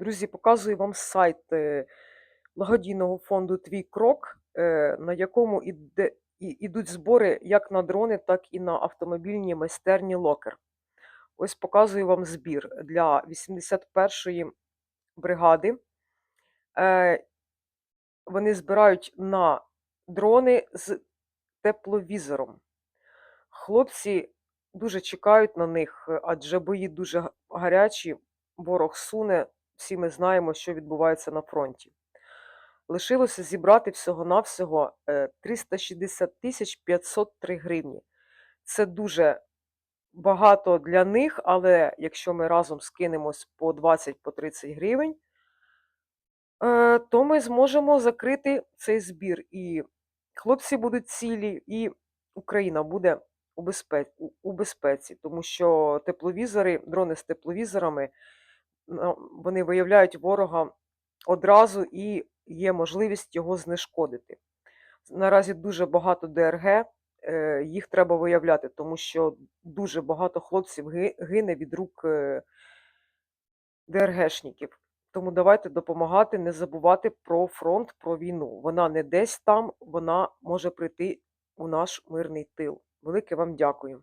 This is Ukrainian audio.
Друзі, показую вам сайт е, благодійного фонду Твій крок, е, на якому іде, ідуть збори як на дрони, так і на автомобільні майстерні локер. Ось показую вам збір для 81-ї бригади. Е, Вони збирають на дрони з тепловізором. Хлопці дуже чекають на них, адже бої дуже гарячі, ворог суне. Всі ми знаємо, що відбувається на фронті. Лишилося зібрати всього-навсього е, 360 тисяч 503 гривні. Це дуже багато для них, але якщо ми разом скинемось по 20 по 30 гривень, е, то ми зможемо закрити цей збір. І хлопці будуть цілі, і Україна буде у безпеці, тому що тепловізори, дрони з тепловізорами, вони виявляють ворога одразу і є можливість його знешкодити. Наразі дуже багато ДРГ, е, їх треба виявляти, тому що дуже багато хлопців гине від рук е, ДРГшників. Тому давайте допомагати, не забувати про фронт, про війну. Вона не десь там, вона може прийти у наш мирний тил. Велике вам дякую.